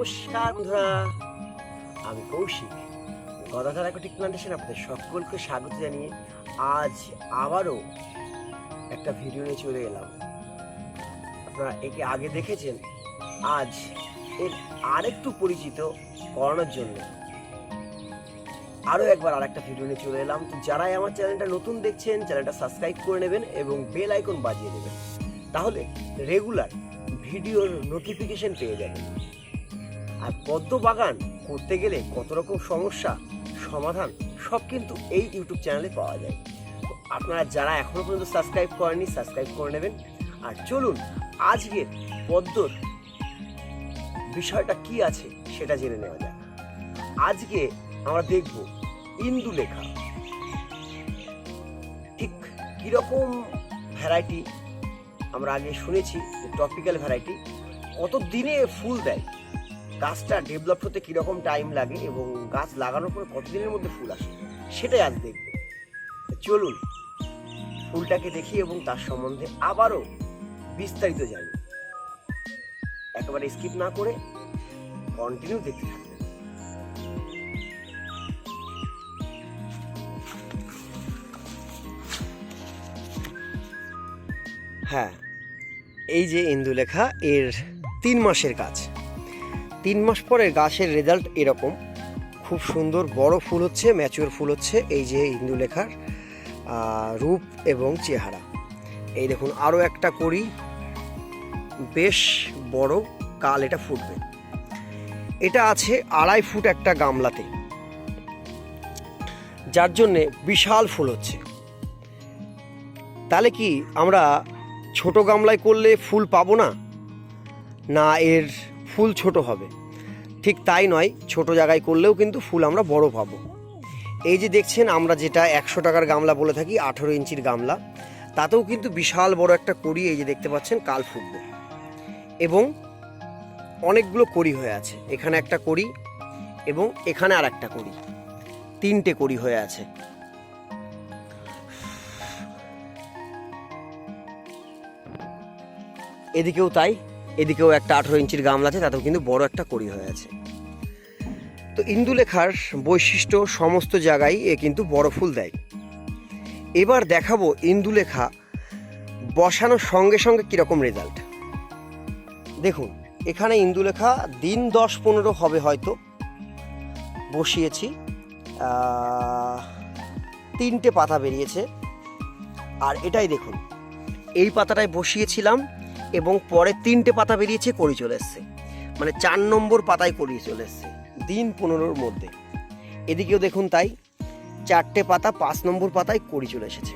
নমস্কার বন্ধুরা। আমি কৌশিক। গদাধার অ্যাকোটিক প্লান্টেশন আপনাদের সকলকে স্বাগত জানিয়ে আজ আবারও একটা ভিডিও নিয়ে চলে এলাম। আপনারা একে আগে দেখেছেন, আজ এর আরেকটু পরিচিত করানোর জন্য। আরও একবার আর একটা ভিডিও নিয়ে চলে এলাম। তো যারাই আমার চ্যানেলটা নতুন দেখছেন, চ্যানেলটা সাবস্ক্রাইব করে নেবেন এবং বেল আইকন বাজিয়ে দেবেন। তাহলে রেগুলার ভিডিওর নোটিফিকেশন পেয়ে যাবেন। আর পদ্ম বাগান করতে গেলে কত রকম সমস্যা, সমাধান, সব কিন্তু এই ইউটিউব চ্যানেলে পাওয়া যায়। আপনারা যারা এখনও পর্যন্ত সাবস্ক্রাইব করেননি, সাবস্ক্রাইব করে নেবেন। আর চলুন, আজকের পদ্মর বিষয়টা কি আছে সেটা জেনে নেওয়া যাক। আজকে আমরা দেখব ইন্দু লেখা। ঠিক কীরকম ভ্যারাইটি আমরা আগে শুনেছি টপিক্যাল ভ্যারাইটি, কত দিনে ফুল দেয়? গাছটা ডেভেলপ হতে কীরকম টাইম লাগে এবং গাছ লাগানোর পর কতদিনের মধ্যে ফুল আসে, সেটাই আজ দেখবে। চলুন ফুলটাকে দেখি এবং তার সম্বন্ধে আবারও বিস্তারিত জানি। একেবারে স্কিপ না করে কন্টিনিউ দেখতে থাকবেন হ্যাঁ এই যে ইন্দুলেখা, এর তিন মাসের গাছ তিন মাস পরে গাছের রেজাল্ট এরকম। খুব সুন্দর বড় ফুল হচ্ছে ম্যাচিওর ফুল হচ্ছে, এই যে ইন্দুলেখার রূপ এবং চেহারা। এই দেখুন আরও একটা করি বেশ বড়, কাল এটা ফুটবে। এটা আছে আড়াই ফুট একটা গামলাতে। যার জন্যে বিশাল ফুল হচ্ছে। তাহলে কি আমরা ছোট গামলায় করলে ফুল পাবো না? না, এর ফুল ছোট হবে। ঠিক তাই নয়, ছোট জায়গায় করলেও কিন্তু ফুল আমরা বড় পাবো। এই যে দেখছেন, আমরা যেটা একশো টাকার গামলা বলে থাকি, আঠেরো ইঞ্চির গামলা। তাতেও কিন্তু বিশাল বড় একটা কড়ি, এই যে দেখতে পাচ্ছেন, কাল ফুটবে। এবং অনেকগুলো কড়ি হয়ে আছে। এখানে একটা কড়ি এবং এখানে আর একটা কড়ি। তিনটে কড়ি হয়ে আছে। এদিকেও তাই। এদিকেও একটা আঠেরো ইঞ্চির গামলা আছে তাতেও কিন্তু বড় একটা কড়ি হয়ে আছে। তো ইন্দুলেখার বৈশিষ্ট্য সমস্ত জায়গায় এ কিন্তু বড় ফুল দেয়। এবার দেখাবো ইন্দুলেখা বসানোর সঙ্গে সঙ্গে কীরকম রেজাল্ট দেখুন, এখানে ইন্দুলেখা দিন দশ পনেরো হবে হয়তো। বসিয়েছি তিনটে পাতা বেরিয়েছে। আর এটাই দেখুন, এই পাতাটায় বসিয়েছিলাম এবং পরে তিনটে পাতা বেরিয়েছে করি চলে এসছে। মানে চার নম্বর পাতায় করি চলে এসছে, দিন পনেরোর মধ্যে। এদিকেও দেখুন তাই, চারটে পাতা, পাঁচ নম্বর পাতায় করি চলে এসেছে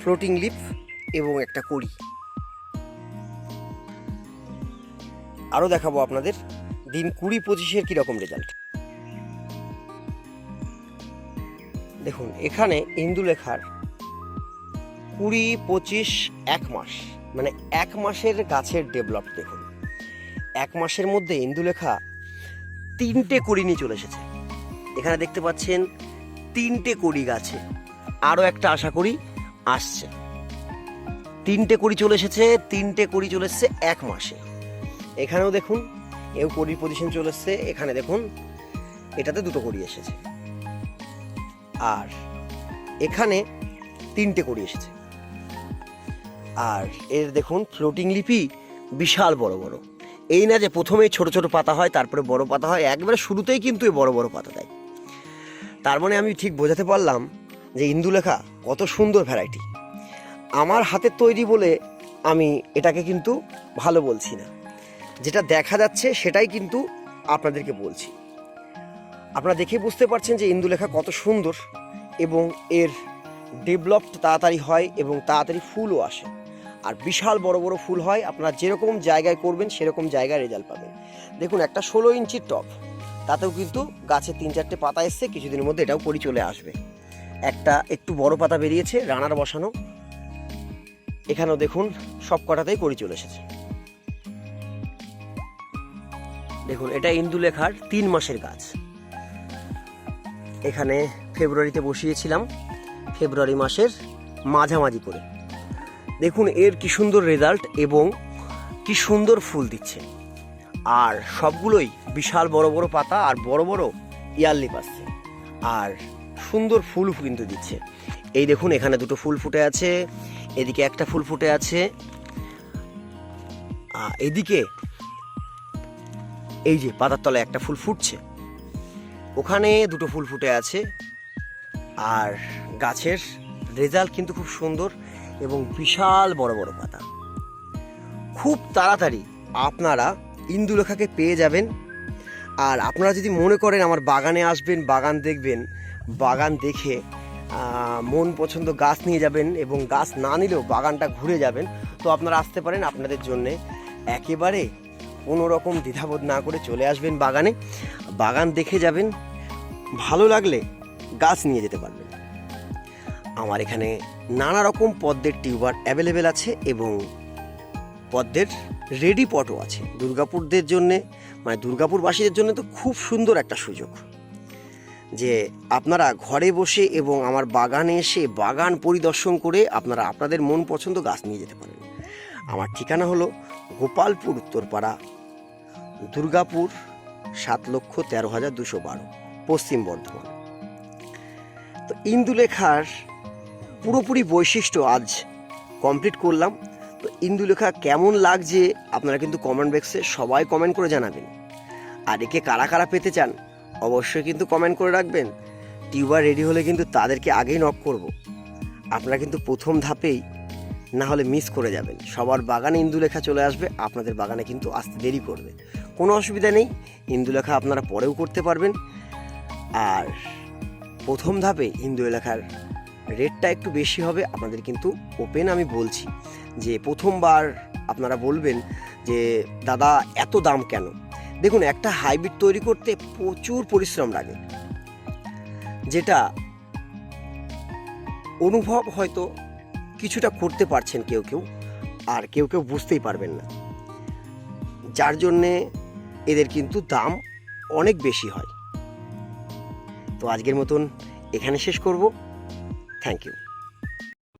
ফ্লোটিং লিফ এবং একটা কড়ি। আরও দেখাবো আপনাদের, দিন কুড়ি পঁচিশের কীরকম রেজাল্ট দেখুন, এখানে ইন্দুলেখার কুড়ি পঁচিশ এক মাস। মানে এক মাসের গাছের ডেভেলপ দেখুন। এক মাসের মধ্যে ইন্দুলেখা তিনটে কড়ি নিয়ে চলে এসেছে। এখানে দেখতে পাচ্ছেন তিনটে কড়ি গাছে। আরও একটা আশা করি আসছে। তিনটে কড়ি চলে এসেছে, তিনটে কড়ি চলে এসেছে এক মাসে। এখানেও দেখুন, এও কড়ির পজিশন চলে এসছে, এখানে দেখুন, এটাতে দুটো কড়ি এসেছে। আর এখানে তিনটে কড়ি এসেছে। আর এর দেখুন ফ্লোটিং লিপি বিশাল বড় বড়। এই না যে প্রথমেই ছোট ছোট পাতা হয়, তারপরে বড় পাতা হয়, একবারে শুরুতেই কিন্তু এই বড় বড় পাতা দেয়। তার মানে আমি ঠিক বোঝাতে পারলাম যে ইন্দুলেখা কত সুন্দর ভ্যারাইটি আমার হাতের তৈরি বলে আমি এটাকে কিন্তু ভালো বলছি না। যেটা দেখা যাচ্ছে সেটাই কিন্তু আপনাদেরকে বলছি। আপনারা দেখে বুঝতে পারছেন যে ইন্দুলেখা কত সুন্দর এবং এর ডেভেলপড তাড়াতাড়ি হয় এবং তাড়াতাড়ি ফুলও আসে। আর বিশাল বড় বড় ফুল হয়, আপনারা যেরকম জায়গায় করবেন সেরকম জায়গায় রেজাল্ট পাবেন। দেখুন, একটা ষোলো ইঞ্চির টপ, তাতেও কিন্তু গাছে তিন চারটে পাতা এসছে, কিছুদিনের মধ্যে এটাও পরি চলে আসবে। একটা একটু বড় পাতা বেরিয়েছে, রানার বসানো। এখানেও দেখুন, সব কটাতেই করি চলে এসেছে। দেখুন, এটা ইন্দুলেখার তিন মাসের গাছ। এখানে ফেব্রুয়ারিতে বসিয়েছিলাম, ফেব্রুয়ারি মাসের মাঝামাঝি করে। দেখুন এর কি সুন্দর রেজাল্ট এবং কি সুন্দর ফুল দিচ্ছে। আর সবগুলোই বিশাল বড় বড় পাতা আর বড় বড় ইয়ারলি পাচ্ছে আর সুন্দর ফুল কিন্তু দিচ্ছে। এই দেখুন, এখানে দুটো ফুল ফুটে আছে, এদিকে একটা ফুল ফুটে আছে। এদিকে এই যে পাতার তলায় একটা ফুল ফুটছে। ওখানে দুটো ফুল ফুটে আছে। আর গাছের রেজাল্ট কিন্তু খুব সুন্দর। এবং বিশাল বড় বড় পাতা। খুব তাড়াতাড়ি আপনারা ইন্দুলেখাকে পেয়ে যাবেন। আর আপনারা যদি মনে করেন আমার বাগানে আসবেন, বাগান দেখবেন, বাগান দেখে মন পছন্দ গাছ নিয়ে যাবেন এবং গাছ না নিলেও বাগানটা ঘুরে যাবেন, তো আপনারা আসতে পারেন আপনাদের জন্যে একেবারে কোনো রকম দ্বিধাবোধ না করে চলে আসবেন বাগানে। বাগান দেখে যাবেন, ভালো লাগলে গাছ নিয়ে যেতে পারবেন। আমার এখানে নানা রকম পদ্মের টিউবার অ্যাভেলেবেল আছে এবং পদ্মের রেডি পটও আছে। দুর্গাপুরদের জন্যে মানে দুর্গাপুরবাসীদের জন্য তো খুব সুন্দর একটা সুযোগ যে আপনারা ঘরে বসে এবং আমার বাগানে এসে বাগান পরিদর্শন করে আপনারা আপনাদের মন পছন্দ গাছ নিয়ে যেতে পারেন। আমার ঠিকানা হলো গোপালপুর উত্তরপাড়া, দুর্গাপুর সাত লক্ষ তেরো হাজার দুশো বারো, পশ্চিম বর্ধমান। তো ইন্দুলেখার পুরোপুরি বৈশিষ্ট্য আজ কমপ্লিট করলাম। তো ইন্দুলেখা, কেমন লাগছে? আপনারা কিন্তু কমেন্ট বক্সে সবাই কমেন্ট করে জানাবেন। আর একে কারা কারা পেতে চান, অবশ্যই কিন্তু কমেন্ট করে রাখবেন। টিউবার রেডি হলে কিন্তু তাদেরকে আগেই নক করব। আপনারা কিন্তু প্রথম ধাপেই না হলে মিস করে যাবেন। সবার বাগানে ইন্দুলেখা চলে আসবে, আপনাদের বাগানে কিন্তু আসতে দেরি করবে। কোনো অসুবিধা নেই, ইন্দুলেখা আপনারা পরেও করতে পারবেন। আর প্রথম ধাপে হিন্দু এলাকার রেটটা একটু বেশি হবে, আপনাদের কিন্তু ওপেন আমি বলছি যে প্রথমবার আপনারা বলবেন যে, দাদা, এত দাম কেন? দেখুন, একটা হাইব্রিড তৈরি করতে প্রচুর পরিশ্রম লাগে, যেটা অনুভব হয়তো কিছুটা করতে পারছেন কেউ কেউ, আর কেউ কেউ বুঝতেই পারবেন না। যার জন্যে এদের কিন্তু দাম অনেক বেশি হয়। তো আজকের মতন এখানে শেষ করব। Thank you.